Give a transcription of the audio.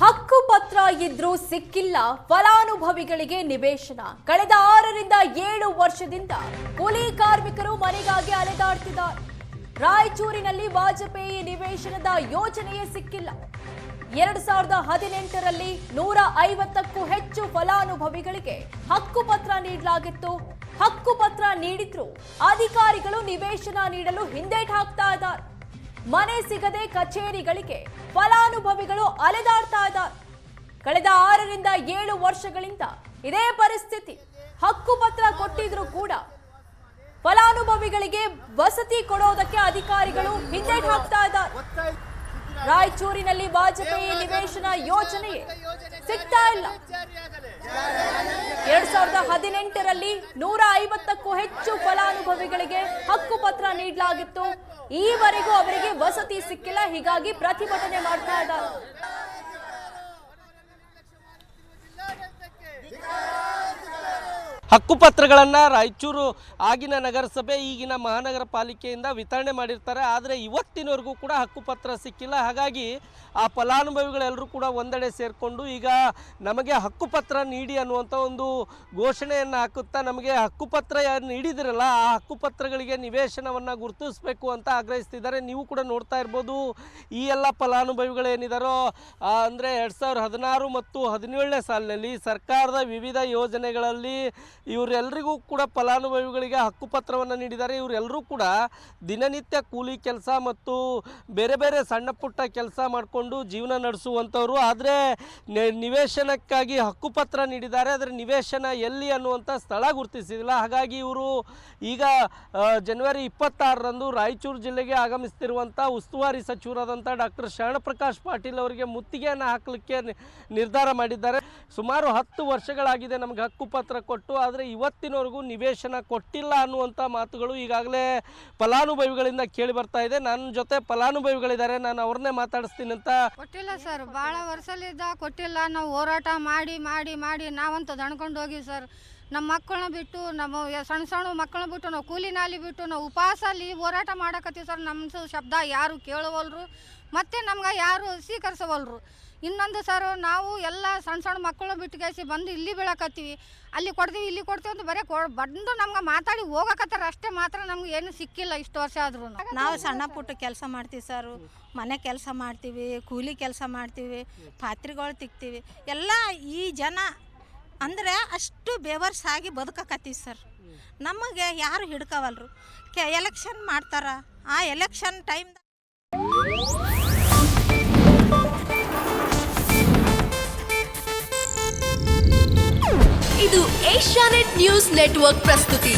ಹಕ್ಕು ಪತ್ರ ಇದ್ರೂ ಸಿಕ್ಕಿಲ್ಲ. ಫಲಾನುಭವಿಗಳಿಗೆ ನಿವೇಶನ. ಕಳೆದ ಆರರಿಂದ ಏಳು ವರ್ಷದಿಂದ ಕೂಲಿ ಕಾರ್ಮಿಕರು ಮನೆಗಾಗಿ ಅಲೆದಾಡ್ತಿದ್ದಾರೆ. ರಾಯಚೂರಿನಲ್ಲಿ ವಾಜಪೇಯಿ ನಿವೇಶನದ ಯೋಜನೆಯೇ ಸಿಕ್ಕಿಲ್ಲ. ಎರಡು ಸಾವಿರದ ಹದಿನೆಂಟರಲ್ಲಿ ನೂರ ಐವತ್ತಕ್ಕೂ ಹೆಚ್ಚು ಫಲಾನುಭವಿಗಳಿಗೆ ಹಕ್ಕುಪತ್ರ ನೀಡಲಾಗಿತ್ತು. ಹಕ್ಕುಪತ್ರ ನೀಡಿದ್ರು ಅಧಿಕಾರಿಗಳು ನಿವೇಶನ ನೀಡಲು ಹಿಂದೇಟ್ ಹಾಕ್ತಾ ಇದ್ದಾರೆ. ಮನೆ ಸಿಗದೆ ಕಚೇರಿಗಳಿಗೆ ಫಲಾನುಭವಿಗಳು ಅಲೆದಾಡ್ತಾ ಇದ್ದಾರೆ. ಕಳೆದ ಆರರಿಂದ ಏಳು ವರ್ಷಗಳಿಂದ ಇದೇ ಪರಿಸ್ಥಿತಿ. ಹಕ್ಕುಪತ್ರ ಕೊಟ್ಟಿದ್ರು ಕೂಡ ಫಲಾನುಭವಿಗಳಿಗೆ ವಸತಿ ಕೊಡೋದಕ್ಕೆ ಅಧಿಕಾರಿಗಳು ಹಿಂದೇಟ್ ಹಾಕ್ತಾ ಇದ್ದಾರೆ. ರಾಯಚೂರಿನಲ್ಲಿ ವಾಜಪೇಯಿ ನಿವೇಶನ ಯೋಜನೆಯೇ ಸಿಗ್ತಾ ಇಲ್ಲ. ಎರಡ್ ಸಾವಿರದ ಹದಿನೆಂಟರಲ್ಲಿ ನೂರ ಐವತ್ತಕ್ಕೂ ಹೆಚ್ಚು ಫಲಾನುಭವಿಗಳಿಗೆ ಹಕ್ಕುಪತ್ರ ನೀಡಲಾಗಿತ್ತು. ಈವರೆಗೂ ಅವರಿಗೆ ವಸತಿ ಸಿಕ್ಕಿಲ್ಲ, ಹೀಗಾಗಿ ಪ್ರತಿಭಟನೆ ಮಾಡ್ತಾ ಇದ್ದಾರೆ. ಹಕ್ಕುಪತ್ರಗಳನ್ನು ರಾಯಚೂರು ಆಗಿನ ನಗರಸಭೆ, ಈಗಿನ ಮಹಾನಗರ ಪಾಲಿಕೆಯಿಂದ ವಿತರಣೆ ಮಾಡಿರ್ತಾರೆ. ಆದರೆ ಇವತ್ತಿನವರೆಗೂ ಕೂಡ ಹಕ್ಕುಪತ್ರ ಸಿಕ್ಕಿಲ್ಲ. ಹಾಗಾಗಿ ಆ ಫಲಾನುಭವಿಗಳೆಲ್ಲರೂ ಕೂಡ ಒಂದೆಡೆ ಸೇರಿಕೊಂಡು ಈಗ ನಮಗೆ ಹಕ್ಕುಪತ್ರ ನೀಡಿ ಅನ್ನುವಂಥ ಒಂದು ಘೋಷಣೆಯನ್ನು ಹಾಕುತ್ತಾ ನಮಗೆ ಹಕ್ಕುಪತ್ರ ಯಾರು ನೀಡಿದಿರಲ್ಲ, ಆ ಹಕ್ಕುಪತ್ರಗಳಿಗೆ ನಿವೇಶನವನ್ನು ಗುರುತಿಸಬೇಕು ಅಂತ ಆಗ್ರಹಿಸ್ತಿದ್ದಾರೆ. ನೀವು ಕೂಡ ನೋಡ್ತಾ ಇರ್ಬೋದು ಈ ಎಲ್ಲ ಫಲಾನುಭವಿಗಳೇನಿದಾರೋ ಅಂದರೆ ಎರಡು ಸಾವಿರದ ಹದಿನಾರು ಮತ್ತು ಹದಿನೇಳನೇ ಸಾಲಿನಲ್ಲಿ ಸರ್ಕಾರದ ವಿವಿಧ ಯೋಜನೆಗಳಲ್ಲಿ ಇವರೆಲ್ಲರಿಗೂ ಕೂಡ ಫಲಾನುಭವಿಗಳಿಗೆ ಹಕ್ಕುಪತ್ರವನ್ನು ನೀಡಿದ್ದಾರೆ. ಇವರೆಲ್ಲರೂ ಕೂಡ ದಿನನಿತ್ಯ ಕೂಲಿ ಕೆಲಸ ಮತ್ತು ಬೇರೆ ಬೇರೆ ಸಣ್ಣ ಪುಟ್ಟ ಕೆಲಸ ಮಾಡಿಕೊಂಡು ಜೀವನ ನಡೆಸುವಂಥವ್ರು. ಆದರೆ ನಿವೇಶನಕ್ಕಾಗಿ ಹಕ್ಕುಪತ್ರ ನೀಡಿದ್ದಾರೆ. ಆದರೆ ನಿವೇಶನ ಎಲ್ಲಿ ಅನ್ನುವಂಥ ಸ್ಥಳ ಗುರುತಿಸಿದಿಲ್ಲ. ಹಾಗಾಗಿ ಇವರು ಈಗ ಜನವರಿ ಇಪ್ಪತ್ತಾರರಂದು ರಾಯಚೂರು ಜಿಲ್ಲೆಗೆ ಆಗಮಿಸ್ತಿರುವಂಥ ಉಸ್ತುವಾರಿ ಸಚಿವರಾದಂಥ ಡಾಕ್ಟರ್ ಶರಣಪ್ರಕಾಶ್ ಪಾಟೀಲ್ ಅವರಿಗೆ ಮುತ್ತಿಗೆಯನ್ನು ಹಾಕಲಿಕ್ಕೆ ನಿರ್ಧಾರ ಮಾಡಿದ್ದಾರೆ. ಸುಮಾರು ಹತ್ತು ವರ್ಷಗಳಾಗಿದೆ ನಮಗೆ ಹಕ್ಕುಪತ್ರ ಕೊಟ್ಟು. ಆದರೆ ಇವತ್ತಿನವರೆಗೂ ನಿವೇಶನ ಕೊಟ್ಟಿಲ್ಲ ಅನ್ನುವಂಥ ಮಾತುಗಳು ಈಗಾಗಲೇ ಫಲಾನುಭವಿಗಳಿಂದ ಕೇಳಿ ಬರ್ತಾ ಇದೆ. ನನ್ನ ಜೊತೆ ಫಲಾನುಭವಿಗಳಿದ್ದಾರೆ. ನಾನು ಅವ್ರನ್ನೇ ಮಾತಾಡಿಸ್ತೀನಿ ಅಂತ. ಕೊಟ್ಟಿಲ್ಲ ಸರ್. ಭಾಳ ವರ್ಷಲಿದ್ದ ಕೊಟ್ಟಿಲ್ಲ. ನಾವು ಹೋರಾಟ ಮಾಡಿ ಮಾಡಿ ಮಾಡಿ ನಾವಂತೂ ದಣ್ಕೊಂಡು ಹೋಗಿ ಸರ್. ನಮ್ಮ ಮಕ್ಕಳನ್ನ ಬಿಟ್ಟು, ನಮ್ಮ ಸಣ್ಣ ಸಣ್ಣ ಮಕ್ಕಳನ್ನ ಬಿಟ್ಟು, ನಾವು ಕೂಲಿ ನಾಲಿ ಬಿಟ್ಟು, ನಾವು ಉಪವಾಸಲ್ಲಿ ಹೋರಾಟ ಮಾಡಕತ್ತೀವಿ ಸರ್. ನಮ್ಮ ಶಬ್ದ ಯಾರು ಕೇಳುವಲ್ರು, ಮತ್ತು ನಮ್ಗೆ ಯಾರು ಸ್ವೀಕರಿಸವಲ್ರು. ಇನ್ನೊಂದು ಸರ್, ನಾವು ಎಲ್ಲ ಸಣ್ಣ ಸಣ್ಣ ಮಕ್ಕಳು ಬಿಟ್ಟು ಕೇಸಿ ಬಂದು ಇಲ್ಲಿ ಬೀಳಕತ್ತೀವಿ. ಅಲ್ಲಿ ಕೊಡ್ತೀವಿ, ಇಲ್ಲಿ ಕೊಡ್ತೀವಿ ಅಂತ ಬರೀ ಬಂದು ನಮ್ಗೆ ಮಾತಾಡಿ ಹೋಗಕತ್ತಾರ. ಅಷ್ಟೇ ಮಾತ್ರ ನಮ್ಗೆ ಏನು ಸಿಕ್ಕಿಲ್ಲ ಇಷ್ಟು ವರ್ಷ ಆದ್ರೂ. ನಾವು ಸಣ್ಣ ಪುಟ್ಟ ಕೆಲಸ ಮಾಡ್ತೀವಿ ಸರ್. ಮನೆ ಕೆಲಸ ಮಾಡ್ತೀವಿ, ಕೂಲಿ ಕೆಲಸ ಮಾಡ್ತೀವಿ, ಪಾತ್ರೆಗಳು ತಿಕ್ತೀವಿ. ಎಲ್ಲ ಈ ಜನ ಅಂದರೆ ಅಷ್ಟು ಬೇವರ್ಸಾಗಿ ಬದುಕಕತ್ತೀವಿ ಸರ್. ನಮಗೆ ಯಾರು ಹಿಡ್ಕವಲ್ರು? ಕೆ ಎಲೆಕ್ಷನ್ ಮಾಡ್ತಾರ. ಆ ಎಲೆಕ್ಷನ್ ಟೈಮ್ ಇದು ಏಷ್ಯಾನೆಟ್ ನ್ಯೂಸ್ ನೆಟ್ವರ್ಕ್ ಪ್ರಸ್ತುತಿ.